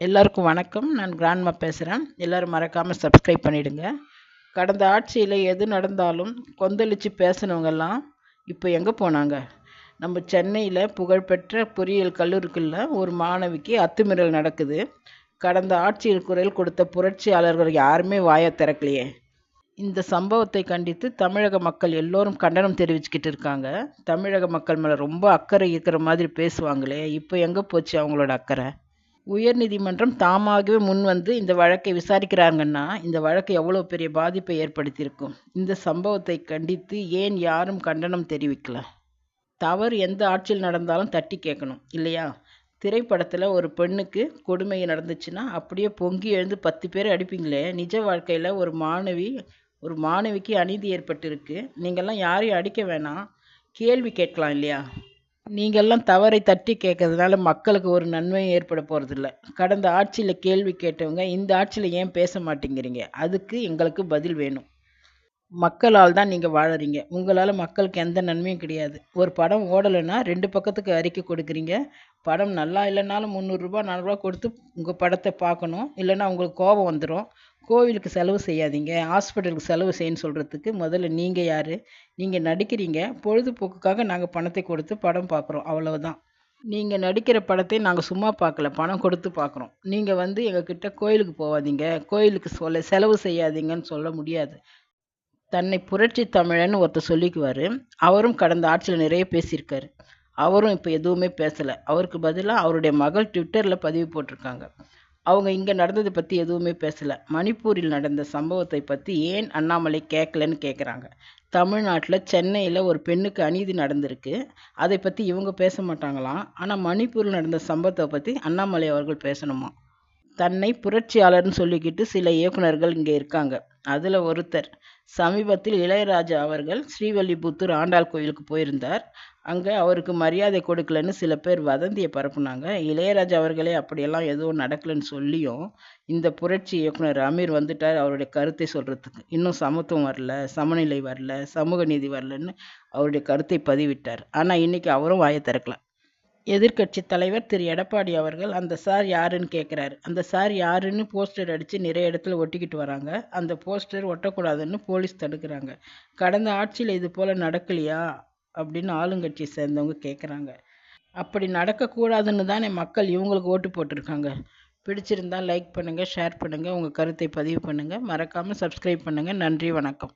எல்லாருக்கும் வணக்கம். நான் கிராண்ட்மா பேசுகிறேன் எல்லோரும் மறக்காமல் சப்ஸ்கிரைப் பண்ணிவிடுங்க கடந்த ஆட்சியில் எது நடந்தாலும் கொந்தளித்து பேசினவங்கெல்லாம் இப்போ எங்கே போனாங்க? நம்ம சென்னையில் புகழ்பெற்ற பொறியியல் கல்லூரிக்குள்ள ஒரு மாணவிக்கு அத்துமீறல் நடக்குது. கடந்த ஆட்சியில் குரல் கொடுத்த புரட்சியாளர்கள் யாருமே வாயை திறக்கலையே. இந்த சம்பவத்தை கண்டித்து தமிழக மக்கள் எல்லோரும் கண்டனம் தெரிவிச்சுக்கிட்டு இருக்காங்க. தமிழக மக்கள் மேலே ரொம்ப அக்கறை இருக்கிற மாதிரி பேசுவாங்களே. இப்போ எங்கே போச்சு அவங்களோட அக்கறை? உயர்நீதிமன்றம் தாமாகவே முன் வந்து இந்த வழக்கை விசாரிக்கிறாங்கன்னா இந்த வழக்கு எவ்வளோ பெரிய பாதிப்பை ஏற்படுத்தியிருக்கும்? இந்த சம்பவத்தை கண்டித்து ஏன் யாரும் கண்டனம் தெரிவிக்கல? தவறு எந்த ஆட்சியில் நடந்தாலும் தட்டி கேட்கணும் இல்லையா? திரைப்படத்தில் ஒரு பெண்ணுக்கு கொடுமை நடந்துச்சுன்னா அப்படியே பொங்கி எழுந்து பத்து பேர் அடிப்பீங்களே? நிஜ வாழ்க்கையில் ஒரு மாணவி ஒரு மாணவிக்கு அநீதி ஏற்பட்டிருக்கு. நீங்கள்லாம் யாரையும் அடிக்க வேணாம். கேள்வி கேட்கலாம் இல்லையா? நீங்கள்லாம் தவறை தட்டி கேட்கறதுனால மக்களுக்கு ஒரு நன்மையும் ஏற்பட போகிறதில்ல கடந்த ஆட்சியில் கேள்வி கேட்டவங்க இந்த ஆட்சியில் ஏன் பேச மாட்டேங்கிறீங்க? அதுக்கு எங்களுக்கு பதில் வேணும். மக்களால் தான் நீங்கள் வாழறீங்க. உங்களால் மக்களுக்கு எந்த நன்மையும் கிடையாது. ஒரு படம் ஓடலைன்னா ரெண்டு பக்கத்துக்கு அறிக்கை கொடுக்குறீங்க. படம் நல்லா இல்லைனாலும் முந்நூறுரூபா நானூறுரூவா கொடுத்து உங்கள் படத்தை பார்க்கணும். இல்லைன்னா உங்களுக்கு கோபம் வந்துடும் கோவிலுக்கு செலவு செய்யாதீங்க. ஹாஸ்பிட்டலுக்கு செலவு செய்யன்னு சொல்கிறதுக்கு முதல்ல நீங்கள் யார்? நீங்கள் நடிக்கிறீங்க. பொழுதுபோக்குக்காக நாங்கள் பணத்தை கொடுத்து படம் பார்க்குறோம். அவ்வளவுதான். நீங்கள் நடிக்கிற படத்தை நாங்கள் சும்மா பார்க்கல. பணம் கொடுத்து பார்க்குறோம். நீங்கள் வந்து எங்ககிட்ட கோயிலுக்கு போகாதீங்க. கோயிலுக்கு சொல்ல செலவு செய்யாதீங்கன்னு சொல்ல முடியாது. தன்னை புரட்சி தமிழன்னு ஒருத்தர் சொல்லிக்குவார். அவரும் கடந்த ஆட்சியில் நிறைய பேசியிருக்காரு. அவரும் இப்போ எதுவுமே பேசலை. அவருக்கு பதிலாக அவருடைய மகள் ட்விட்டரில் பதிவு போட்டிருக்காங்க. அவங்க இங்கே நடந்ததை பற்றி எதுவுமே பேசலை. மணிப்பூரில் நடந்த சம்பவத்தை பற்றி ஏன் அண்ணாமலை கேட்கலன்னு கேட்குறாங்க தமிழ்நாட்டில் சென்னையில் ஒரு பெண்ணுக்கு அநீதி நடந்திருக்கு. அதை பற்றி இவங்க பேச மாட்டாங்களாம். ஆனால் மணிப்பூரில் நடந்த சம்பவத்தை பற்றி அண்ணாமலை அவர்கள் பேசணுமா? தன்னை புரட்சியாளர்னு சொல்லிக்கிட்டு சில இயக்குநர்கள் இங்கே இருக்காங்க. அதில் ஒருத்தர். சமீபத்தில் இளையராஜா அவர்கள் ஸ்ரீவல்லிபுத்தூர் ஆண்டாள் கோயிலுக்கு போயிருந்தார். அங்கே அவருக்கு மரியாதை கொடுக்கலன்னு சில பேர் வதந்தியை பரப்புனாங்க. இளையராஜா அவர்களே அப்படியெல்லாம் எதுவும் நடக்கலைன்னு சொல்லியும் இந்த புரட்சி இயக்குனர் அமீர் வந்துட்டார் அவருடைய கருத்தை சொல்கிறதுக்கு இன்னும் சமத்துவம் வரல சமநிலை வரல சமூக நீதி வரலன்னு அவருடைய கருத்தை பதிவிட்டார். ஆனால் இன்றைக்கி அவரும் வாயை திறக்கலாம் எதிர்கட்சி தலைவர் திரு. எடப்பாடி அவர்கள் அந்த சார் யாருன்னு கேட்குறாரு அந்த சார் யாருன்னு போஸ்டர் அடித்து நிறைய இடத்துல ஒட்டிக்கிட்டு வராங்க. அந்த போஸ்டர் ஒட்டக்கூடாதுன்னு போலீஸ் தடுக்கிறாங்க. கடந்த ஆட்சியில் இது போல் நடக்கலையா? அப்படின்னு ஆளுங்கட்சியை சேர்ந்தவங்க கேட்குறாங்க அப்படி நடக்கக்கூடாதுன்னு தானே மக்கள் இவங்களுக்கு ஓட்டு போட்டிருக்காங்க. பிடிச்சிருந்தால் லைக் பண்ணுங்கள் ஷேர் பண்ணுங்கள் உங்கள் கருத்தை பதிவு பண்ணுங்கள் மறக்காமல் சப்ஸ்கிரைப் பண்ணுங்கள் நன்றி வணக்கம்.